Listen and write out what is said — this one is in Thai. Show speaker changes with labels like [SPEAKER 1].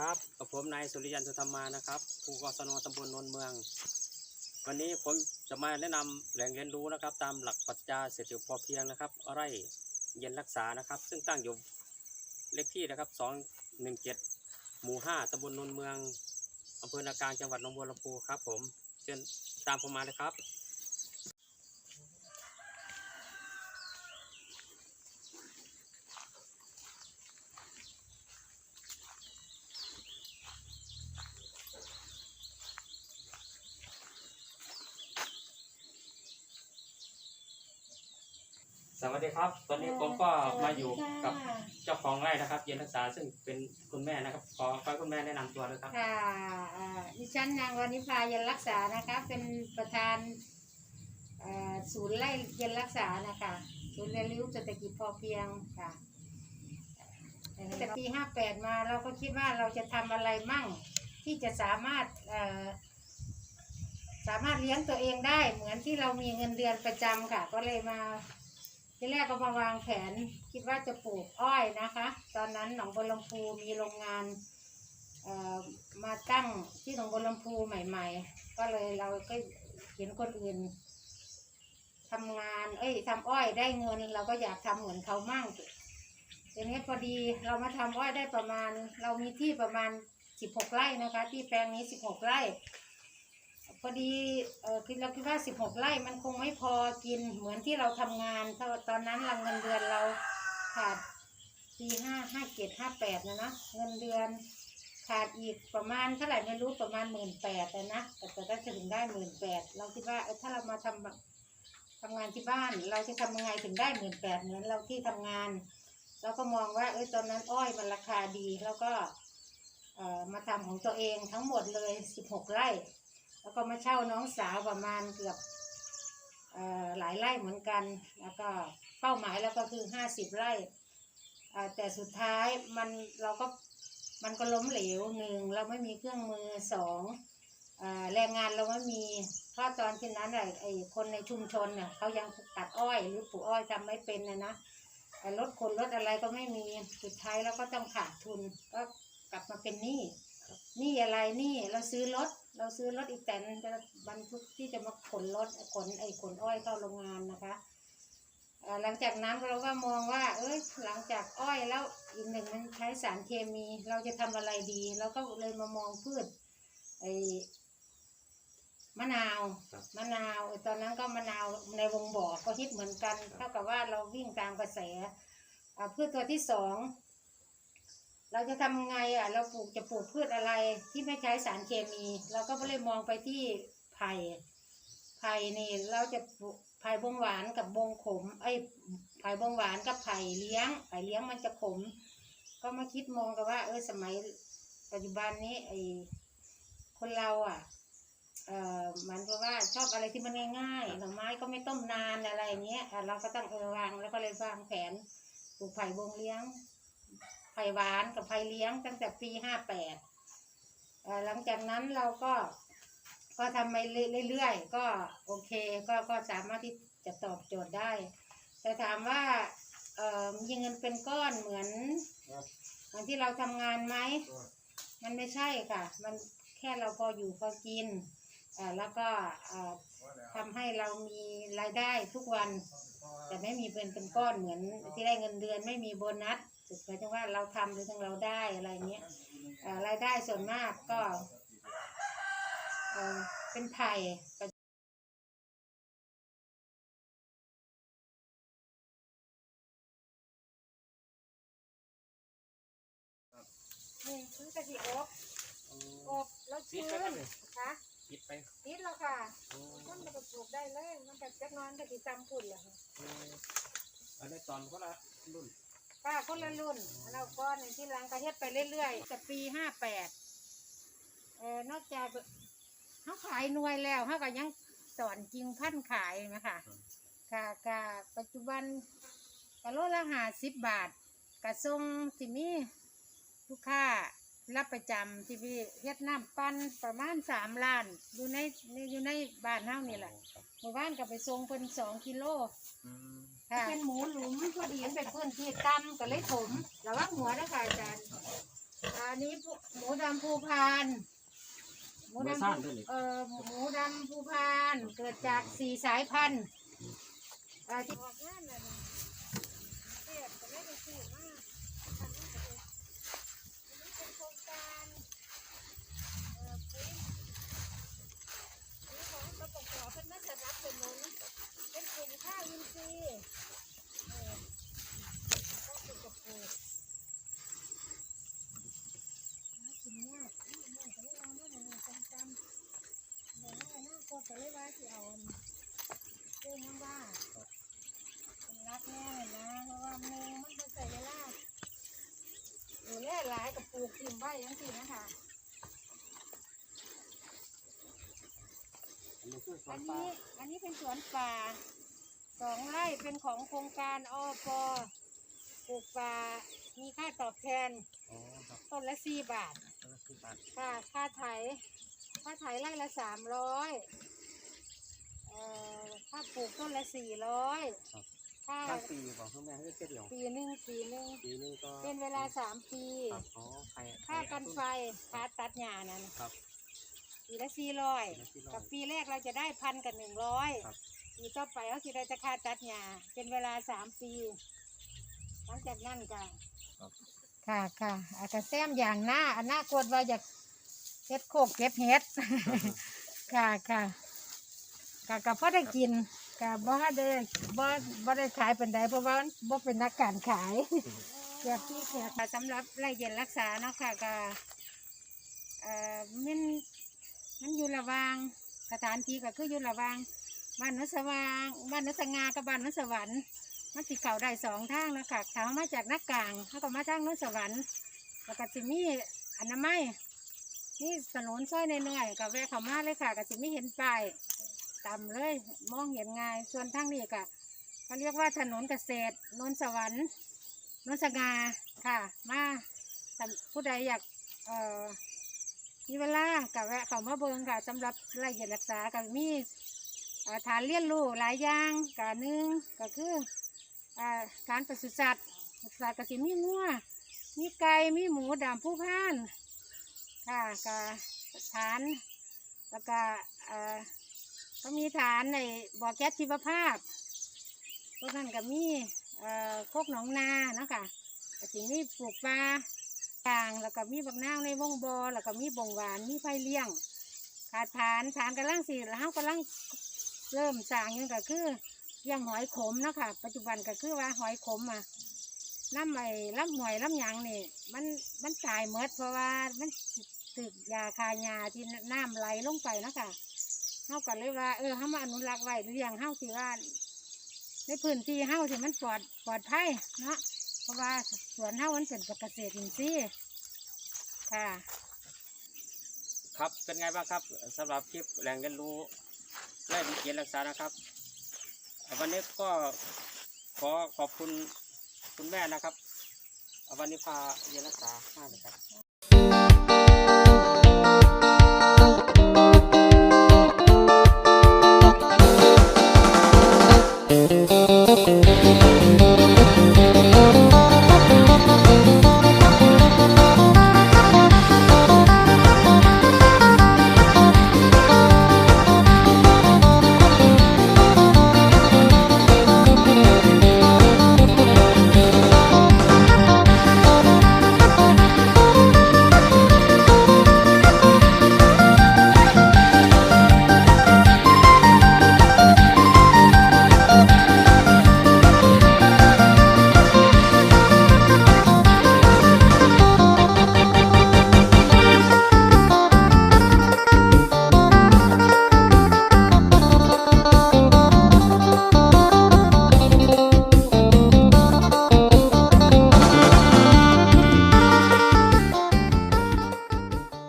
[SPEAKER 1] ครับกับผมนายสุริยันสุธรรมานะครับผู้กศนตำบลโนนเมือง วันนี้ผมจะมาแนะนำแหล่งเรียนรู้นะครับ ตามหลักปรัชญาเศรษฐกิจพอเพียงนะครับไร่เย็นรักษานะครับ ซึ่งตั้งอยู่เลขที่นะครับสองหนึ่งเจ็ดหมู่ห้าตำบลโนนเมืองอำเภอนากลางจังหวัดหนองบัวลำพูครับ ผมเชิญตามผมมาเลยครับ สวัสดีครับ ตอนนี้ผมก็มาอยู่กับเจ้าของไร่นะครับ เย็นรักษาซึ่งเป็นคุณแม่นะครับขอขอให้คุณแม่แนะนำตัวเลยครับ
[SPEAKER 2] ค่ะอ่าดิฉันนางวานิพาเย็นรักษานะคะ เป็นประธานเอ่อศูนย์ไร่เย็นรักษานะคะ ศูนย์เรียนรู้เศรษฐกิจพอเพียงค่ะแต่ปีห้าแปดมาเราก็คิดว่าเราจะทำอะไรมั่ง ที่จะสามารถเอ่อสามารถเลี้ยงตัวเองได้ เหมือนที่เรามีเงินเดือนประจำค่ะ ก็เลยมา ที่แรกก็มาวางแผนคิดว่าจะปลูกอ้อยนะคะ ตอนนั้นหนองบัวลำพูมีโรงงานมาตั้งที่หนองบัวลำพูใหม่ ๆ ก็เลยเราก็เห็นคนอื่นทำงาน เอ้ยทำอ้อยได้เงิน เราก็อยากทำเหมือนเขามั่งทีนี้พอดีเรามาทำอ้อยได้ประมาณ เรามีที่ประมาณสิบหกไร่นะคะ ที่แปลงนี้สิบหกไร่ พอดีเออคิดเราคิดว่าสิบหกไร่มันคงไม่พอกินเหมือนที่เราทำงานตอนนั้นเราเงินเดือนเราขาดปีห้าห้าเจ็ดห้าแปดนะนะเงินเดือนขาดอีกประมาณเท่าไหร่ไม่รู้ประมาณหมื่นแปดนะแต่แต่ก็จะถึงได้หมื่นแปดเราคิดว่าเออถ้าเรามาทำแบบทำงานที่บ้านเราจะทำยังไงถึงได้หมื่นแปดเหมือนเราที่ทำงาน เราก็มองว่าเอ้ยตอนนั้นอ้อยมันราคาดีแล้วก็เอ่อมาทำของตัวเองทั้งหมดเลยสิบหกไร่ แล้วก็มาเช่าน้องสาวประมาณเกือบอ่อหลายไร่เหมือนกัน แล้วก็เป้าหมายแล้วก็คือห้าสิบไร่แต่สุดท้ายมันเราก็มันก็ล้มเหลวหนึ่งเราไม่มีเครื่องมือสองอแรงงานเราไม่มีเพราะตอนที่นั้นไอ้ไอ้คนในชุมชนเนี่ยเขายังตัดอ้อยหรือปลูกอ้อยทำไม่เป็นนะนะรถคนรถอะไรก็ไม่มีสุดท้ายเราก็ต้องขาดทุนก็กลับมาเป็นหนี้ หนี้อะไรหนี้เราซื้อรถ เราซื้อรถอีแตนจะบรรทุกที่จะมาขนรถขนไอ้ขนอ้อยเข้าโรงงานนะคะเอ่อหลังจากนั้นเราก็มองว่า เอ้ยหลังจากอ้อยแล้วอีกหนึ่งมันใช้สารเคมี เราจะทำอะไรดีเราก็เลยมามองพืชไอ้มะนาว
[SPEAKER 1] ครับ
[SPEAKER 2] มะนาวตอนนั้นก็มะนาวในวงบ่อก็ฮิตเหมือนกันเท่ากับว่าเราวิ่งตามกระแสอ่าพืชตัวที่สอง เราจะทำไงอะ เราปลูกจะปลูกพืชอะไรที่ไม่ใช้สารเคมี เราก็เลยมองไปที่ไผ่ไผ่นี่เราจะปลูกไผ่บงหวานกับบงขมไอ้ยไผ่บงหวานกับไผ่เลี้ยงไผ่เลี้ยงมันจะขม ก็มาคิดมองกันว่า เออสมัยปัจจุบันนี้ไอ้คนเราอะเอ่อเหมันก็ว่าชอบอะไรที่มันง่ายๆหน่อไม้ก็ไม่ต้มนานอะไรอย่างเงี้ยอะเราก็ต้องเออวางแล้วก็เลยวางแผนปลูกไผ่บงเลี้ยง ไผ่หวานกับไผ่เลี้ยงตั้งแต่ปีห้าแปดหลังจากนั้นเราก็ก็ทำไปเรื่อยๆ ก็โอเคก็ก็สามารถที่จะตอบโจทย์ได้ แต่ถามว่าเอ่อมีเงินเป็นก้อนเหมือนเหมือนที่เราทำงานไหม มันไม่ใช่ค่ะ มันแค่เราพออยู่พอกินอ่าแล้วก็อ่าทำให้เรามีรายได้ทุกวัน แต่ไม่มีเป็นเป็นก้อนเหมือนที่ได้เงินเดือนไม่มีโบนัส ถึงหมายถึงว่าเราทำหรือถึงเราได้อะไรเงี้ยเอ่อรายได้ส่วนมากก็เอ่อเป็นไผ่กับนี่คือกะทิอบอบแล้ว
[SPEAKER 1] ปิ
[SPEAKER 2] ชื้
[SPEAKER 1] ดไปครับ
[SPEAKER 2] น
[SPEAKER 1] เนี่ย
[SPEAKER 2] ค่ะ
[SPEAKER 1] ปิดไป
[SPEAKER 2] นิดแล้วค่ะ
[SPEAKER 1] โอ้
[SPEAKER 2] ต้นมันก็ปลูกได้เลย มันแบบจักหน้อยกะทิจำปุ่นเหรอคะ
[SPEAKER 1] เอออันนี้ตอนก็ละรุ่น
[SPEAKER 2] ป้าคนละรุ่นเราก้อนที่หลังก็เฮ็ดไปเรื่อยๆแต่ปีห้าแปดเออนอกจากเขาขายหน่วยแล้วเขาก็ยังสอนจริงพันขายนะคะค่ะกะปัจจุบันกะโลละห้าสิบบาทกะทรงสิมีลูกค้ารับประจำที่พี่เฮ็ดน้ำปั้นประมาณสามล้าน อยู่ในอยู่ในบ้านเฮานี่แหละ
[SPEAKER 1] ครับ
[SPEAKER 2] หมู่บ้านก็ไปส่งเป็นสองกิโล
[SPEAKER 1] อืม
[SPEAKER 2] ค่ะเป็นหมูหลุมพอดีมันเป็น พื้นที่ต่ำก็เลยถมระวังหัวนะคะอาจารย์อันนี้ผู้หมูดำภูพานหมู
[SPEAKER 1] เบอร์
[SPEAKER 2] ดำ
[SPEAKER 1] ซ่าน
[SPEAKER 2] ภู
[SPEAKER 1] ด้วยนี่
[SPEAKER 2] เอ่อหมูดำภูพานเกิดจากสี่สายพันธุ์เอ่อที่ออกงานน่ะนะเสียบก็ไม่ได้ซื้อมากทำให้ตัวเองอันนี้เป็นโครงการเอ่อปุ๋ยปุ๋ยของกระปกขอเป็นมาสนับสนุนเป็นกลุ่มข้าวอินทรีย์เออต้องเป็นกระปุก กินยากนี่แม่ก็เลยเอามาหนึ่งจำจำเดี๋ยวให้หน้าโคตร ก็เลยว่าที่เอาอันเรื่องมันว่าเป็นรักแน่เลยนะเพราะว่าหนึ่งมันเป็นใส่เวลาอยู่แร่หลายกับปลูกทิมไว้ยังสินะคะ
[SPEAKER 1] อันนี้คือสว
[SPEAKER 2] อั
[SPEAKER 1] น
[SPEAKER 2] น
[SPEAKER 1] ปลา
[SPEAKER 2] นี้อันนี้เป็นสวนป่าสองไร่เป็นของโครงการอปปลูกป่ามีค่าตอบแทน
[SPEAKER 1] อ๋อครับ
[SPEAKER 2] ต้นละสี่บาท
[SPEAKER 1] ต้นละสิบบาท
[SPEAKER 2] ค่าค่าไถค่าไถไร่ละสามร้อยเอ่อค่าปลูกต้นละสี่ร้อยค่า
[SPEAKER 1] บางปีบอกคุณแม่ให้แค่เดียว
[SPEAKER 2] ปีหนึ่งปีหนึ่ง
[SPEAKER 1] ปีนึงก็
[SPEAKER 2] เป็นเวลาสามปี
[SPEAKER 1] ครับอ๋อใคร
[SPEAKER 2] ค่ากันไฟค่าตัดหญ้านั่น
[SPEAKER 1] ครับ
[SPEAKER 2] ปีละสี่ร้อย
[SPEAKER 1] ปีละ400
[SPEAKER 2] กับปีแรกเราจะได้พันกับหนึ่งร้อย
[SPEAKER 1] ครับ
[SPEAKER 2] ปีต่อไปเขาจะได้จะค่าตัดหญ้าเป็นเวลาสามปี หลังจากนั้นก็
[SPEAKER 1] ครับ
[SPEAKER 2] ค่ะค่ะอากาแซมอย่างหน้าอันหน้ากดว่าอยากเฮ็ดโคกเก็บเฮ็ด ค่ะค่ะ กะกับพ่อได้กินกะบ่ได้บ่บ่ได้ขายเป็นใดเพราะว่าบ่เป็นนักการขายแบบที่แขกสำหรับไร่เย็นรักษาเนาะค่ะก็เอ่อมันมันอยู่ระหวางสถานที่ก็คืออยู่ระหวางบ้านนนสว่างบ้านนนสงากับบ้านนนสวรรค์มันสิเข้าได้สองทางแล้วค่ะถ้าเขามาจากนักกลางเขาก็มาทางนนสวรรค์แล้วก็สิมีอนามัยนี่ถนนซอยน้อยๆก็แวะเข้ามาเลยค่ะก็สิมีเห็นป้าย ต่ำเลย มองเห็นง่าย ส่วนทางนี้ก็เขาเรียกว่าถนนเกษตรนนสวรรค์นนสงาค่ะ มาผู้ใดอยากเอ่อมีเวลากับแวะเขามาเบิงค่ะสำหรับรายละเอียดรักษากับมีฐานเรียนรู้หลายอย่างกหนึ่งก็คืออ่าการปศุสัตว์ปศุสัตว์กสิมีงัวมีไก่มีหมูดำผู้พานค่ะก็ฐานแล้วก็ เอ่อก็มีฐานในบ่อแก๊สชีวภาพพวกนั้นก็มีเอ่อโคกหนองนาเนาะค่ะก็สิมีปลูกปลาต่างแล้วก็มีบักนาวในวงบอแล้วก็มีบ่งหวานมีไฟเลี้ยง ขาดฐานฐานกำลังสี่แล้วเขากำลังเริ่มสร้างนี่ก็คือเลี้ยงหอยขมเนาะค่ะ ปัจจุบันก็คือว่าหอยขมอะน้ำไอ้ลำหวยลำหยังนี่มันมันตายหมดเพราะว่ามันตึกยาคายาที่น้ำไหลลงไปเนาะค่ะ เขาก็เลยว่า เออเขามาอนุรักษ์ไว้เลี้ยงเขาที่ว่าในพื้นที่เฮาที่มันปลอดปลอดภัยเนาะเพราะว่าสวนเฮามันเป็นเกษตรอินทรีย์ค่ะ
[SPEAKER 1] ครับเป็นไงบ้างครับสำหรับคลิปแหล่งเรียนรู้ไร่วิเกียรรักษานะครับ วันนี้ก็ขอขอบคุณคุณแม่นะครับ วันนี้พาเรียนรักษาห้าเลยครับ